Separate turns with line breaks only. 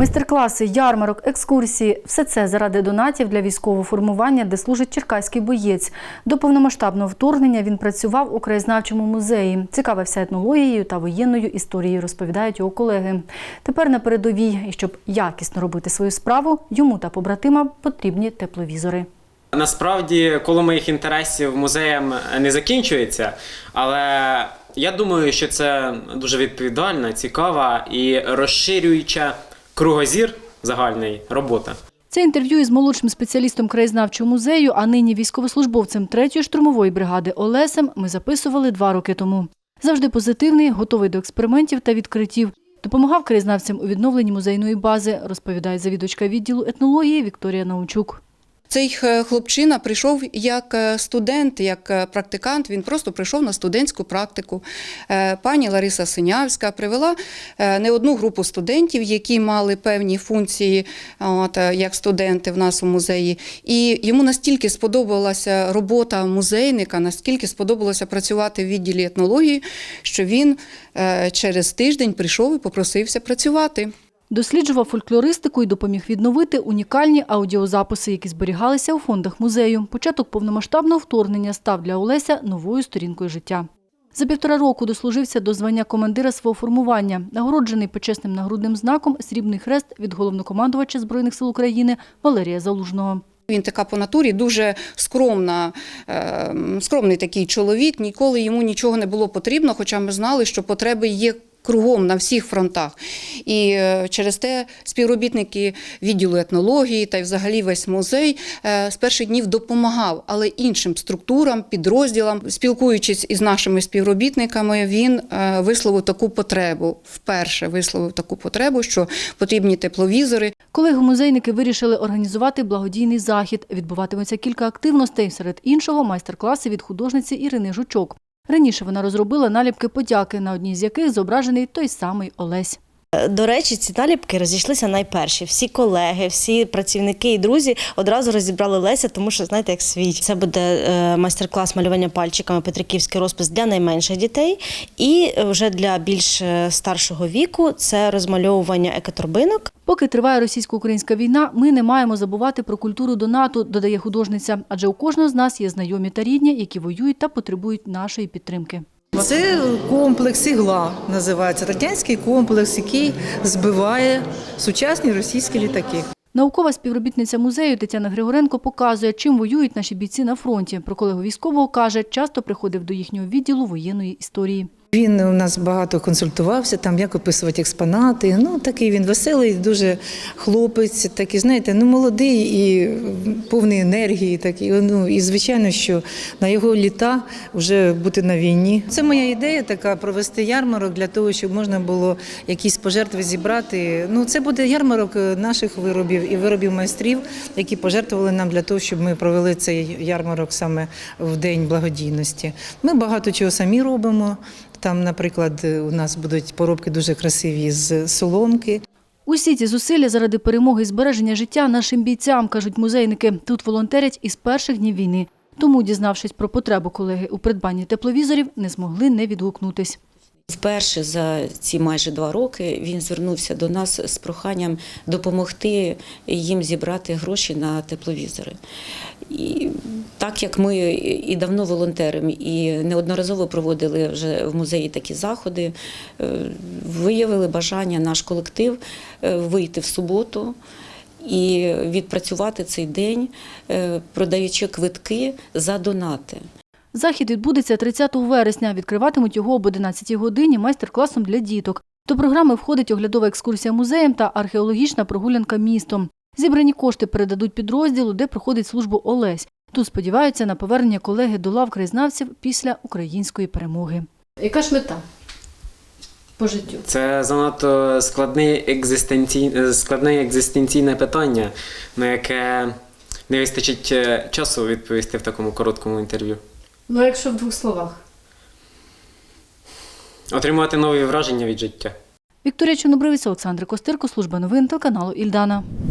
Майстер-класи, ярмарок, екскурсії все це заради донатів для військового формування, де служить черкаський боєць. До повномасштабного вторгнення він працював у краєзнавчому музеї, цікавився етнологією та воєнною історією, розповідають його колеги. Тепер на передовій, і щоб якісно робити свою справу, йому та побратимам потрібні тепловізори.
Насправді, коло моїх інтересів музеєм не закінчується, але я думаю, що це дуже відповідальна, цікава і розширююча кругозір загальний робота.
Це інтерв'ю із молодшим спеціалістом краєзнавчого музею, а нині військовослужбовцем 3-ї штурмової бригади Олесем ми записували два роки тому. Завжди позитивний, готовий до експериментів та відкриттів. Допомагав краєзнавцям у відновленні музейної бази, розповідає завідувачка відділу етнології Вікторія Научук.
Цей хлопчина прийшов як е, студент, як е, практикант. Він просто прийшов на студентську практику. Е, Пані Лариса Синявська привела не одну групу студентів, які мали певні функції, от, як студенти в нас у музеї. І йому настільки сподобалася робота музейника, наскільки сподобалося працювати в відділі етнології, що він через тиждень прийшов і попросився працювати.
Досліджував фольклористику і допоміг відновити унікальні аудіозаписи, які зберігалися у фондах музею. Початок повномасштабного вторгнення став для Олеся новою сторінкою життя. За півтора року дослужився до звання командира свого формування, нагороджений почесним нагрудним знаком Срібний хрест від головнокомандувача Збройних сил України Валерія Залужного.
Він така по натурі дуже скромна, е, скромний такий чоловік. Ніколи йому нічого не було потрібно, хоча ми знали, що потреби є. Кругом на всіх фронтах, і е, через те співробітники відділу етнології та й взагалі весь музей е, з перших днів допомагав, але іншим структурам, підрозділам, спілкуючись із нашими співробітниками, він е, висловив таку потребу. Вперше висловив таку потребу, що потрібні тепловізори,
Колеги-музейники вирішили організувати благодійний захід. Відбуватиметься кілька активностей, серед іншого майстер-класи від художниці Ірини Жучок. Раніше вона розробила наліпки подяки, на одній з яких зображений той самий Олесь.
До речі, ці наліпки розійшлися найперші. Всі колеги, всі працівники і друзі одразу розібрали Леся, тому що знаєте, як свій. Це буде е, майстер-клас малювання пальчиками, Петриківський розпис для найменших дітей. І вже для більш е, старшого віку це розмальовування екоторбинок.
Поки триває російсько-українська війна, ми не маємо забувати про культуру донату, додає художниця, адже у кожного з нас є знайомі та рідні, які воюють та потребують нашої підтримки.
Це комплекс ігла називається радянський комплекс, який збиває сучасні російські літаки.
Наукова співробітниця музею Тетяна Григоренко показує, чим воюють наші бійці на фронті. Про колегу військового каже, часто приходив до їхнього відділу воєнної історії.
Він у нас багато консультувався, там як описувати експонати. Ну такий він веселий, дуже хлопець, такий, знаєте, ну молодий і повний енергії. Такий. Ну і звичайно, що на його літа вже бути на війні. Це моя ідея така провести ярмарок для того, щоб можна було якісь пожертви зібрати. Ну це буде ярмарок наших виробів і виробів майстрів, які пожертвували нам для того, щоб ми провели цей ярмарок саме в день благодійності. Ми багато чого самі робимо. Там, наприклад, у нас будуть поробки дуже красиві з соломки.
Усі ці зусилля заради перемоги і збереження життя нашим бійцям, кажуть музейники. Тут волонтерять із перших днів війни. Тому, дізнавшись про потребу колеги у придбанні тепловізорів, не змогли не відгукнутись.
Вперше за ці майже два роки він звернувся до нас з проханням допомогти їм зібрати гроші на тепловізори. І так як ми і давно волонтеримо, і неодноразово проводили вже в музеї такі заходи, е, виявили бажання наш колектив е, вийти в суботу. І відпрацювати цей день, е, продаючи квитки за донати.
Захід відбудеться 30 вересня. Відкриватимуть його об 11 годині майстер-класом для діток. До програми входить оглядова екскурсія музеєм та археологічна прогулянка містом. Зібрані кошти передадуть підрозділу, де проходить службу Олесь. Тут сподіваються на повернення колеги до лав краєзнавців після української перемоги. Яка ж мета по життю?
Це занадто складне екзистенційне, складне екзистенційне питання, на яке не вистачить е, часу відповісти в такому короткому інтерв'ю.
Ну, якщо в двох словах.
Отримати нові враження від життя.
Вікторія Чорнобривець, Олександр Костирко, служба новин телеканалу Ільдана.